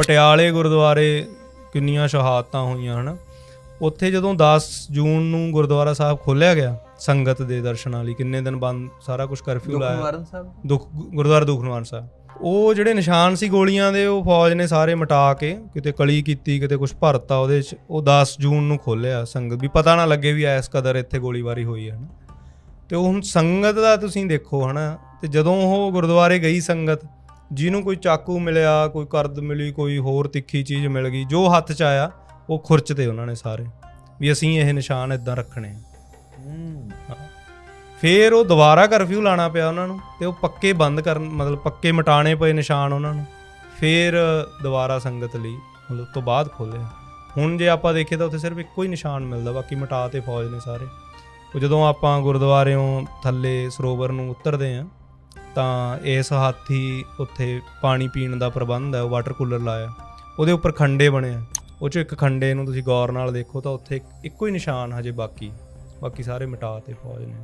ਪਟਿਆਲੇ ਗੁਰਦੁਆਰੇ ਕਿੰਨੀਆਂ ਸ਼ਹਾਦਤਾਂ ਹੋਈਆਂ ਹਨ? ਉੱਥੇ ਜਦੋਂ 10 ਜੂਨ ਨੂੰ ਗੁਰਦੁਆਰਾ ਸਾਹਿਬ ਖੋਲ੍ਹਿਆ ਗਿਆ ਸੰਗਤ ਦੇ ਦਰਸ਼ਨਾਂ ਲਈ ਕਿੰਨੇ ਦਿਨ ਬੰਦ ਸਾਰਾ ਕੁਝ ਕਰਫਿਊ ਲਾਇਆ। ਦੁੱਖ ਗੁਰਦੁਆਰਾ ਦੁਖਨਿਵਾਰਨ ਸਾਹਿਬ। ਉਹ ਜਿਹੜੇ ਨਿਸ਼ਾਨ ਸੀ ਗੋਲੀਆਂ ਦੇ ਉਹ ਫੌਜ ਨੇ ਸਾਰੇ ਮਿਟਾ ਕੇ ਕਿਤੇ ਕਲੀ ਕੀਤੀ ਕਿਤੇ ਕੁਝ ਭਰਤਾ ਉਹਦੇ 'ਚ ਉਹ 10 ਜੂਨ ਨੂੰ ਖੋਲਿਆ ਸੰਗਤ। ਵੀ ਪਤਾ ਨਾ ਲੱਗੇ ਵੀ ਐਸ ਕਦਰ ਇੱਥੇ ਗੋਲੀਬਾਰੀ ਹੋਈ ਹੈ ਨਾ ਤੇ ਉਹ ਹੁਣ ਸੰਗਤ ਦਾ ਤੁਸੀਂ ਦੇਖੋ ਹਨਾ? ਤੇ ਜਦੋਂ ਉਹ ਗੁਰਦੁਆਰੇ ਗਈ ਸੰਗਤ ਜਿਹਨੂੰ ਕੋਈ ਚਾਕੂ ਮਿਲਿਆ ਕੋਈ ਕਰਦ ਮਿਲੀ ਕੋਈ ਹੋਰ ਤਿੱਖੀ ਚੀਜ਼ ਮਿਲ ਗਈ ਜੋ ਹੱਥ 'ਚ ਆਇਆ ਉਹ ਖੁਰਚਤੇ ਉਹਨਾਂ ਨੇ ਸਾਰੇ ਵੀ ਅਸੀਂ ਇਹ ਨਿਸ਼ਾਨ ਇਦਾਂ ਰੱਖਣੇ ਆ। ਹੂੰ। ਫੇਰ ਉਹ ਦੁਬਾਰਾ ਕਰਫਿਊ ਲਾਣਾ ਪਿਆ ਉਹਨਾਂ ਨੂੰ ਤੇ ਉਹ ਪੱਕੇ ਬੰਦ ਕਰਨ ਮਤਲਬ ਪੱਕੇ ਮਟਾਣੇ ਪਏ ਨਿਸ਼ਾਨ ਉਹਨਾਂ ਨੂੰ। ਫੇਰ ਦੁਬਾਰਾ ਸੰਗਤ ਲਈ ਮਤਲਬ ਤੋਂ ਬਾਅਦ ਖੋਲਿਆ ਹੁਣ ਜੇ ਆਪਾਂ ਦੇਖੀਏ ਤਾਂ ਉੱਥੇ ਸਿਰਫ ਇੱਕੋ ਹੀ ਨਿਸ਼ਾਨ ਮਿਲਦਾ ਬਾਕੀ ਮਟਾ ਤੇ ਫੌਜ ਨੇ ਸਾਰੇ। ਉਹ ਜਦੋਂ ਆਪਾਂ ਗੁਰਦੁਆਰਿਓਂ ਥੱਲੇ ਸਰੋਵਰ ਨੂੰ ਉਤਰਦੇ ਆ ਤਾਂ ਇਸ ਹਾਥੀ ਉੱਥੇ ਪਾਣੀ ਪੀਣ ਦਾ ਪ੍ਰਬੰਧ ਹੈ, ਉਹ ਵਾਟਰ ਕੂਲਰ ਲਾਇਆ। ਉਹਦੇ ਉੱਪਰ ਖੰਡੇ ਬਣੇ ਆ। ਉਹ 'ਚ ਇੱਕ ਖੰਡੇ ਨੂੰ ਤੁਸੀਂ ਗੌਰ ਨਾਲ ਦੇਖੋ ਤਾਂ ਉੱਥੇ ਇੱਕੋ ਹੀ ਨਿਸ਼ਾਨ ਹਜੇ ਬਾਕੀ ਬਾਕੀ ਸਾਰੇ ਮਿਟਾ ਤੇ ਫੌਜ ਨੇ।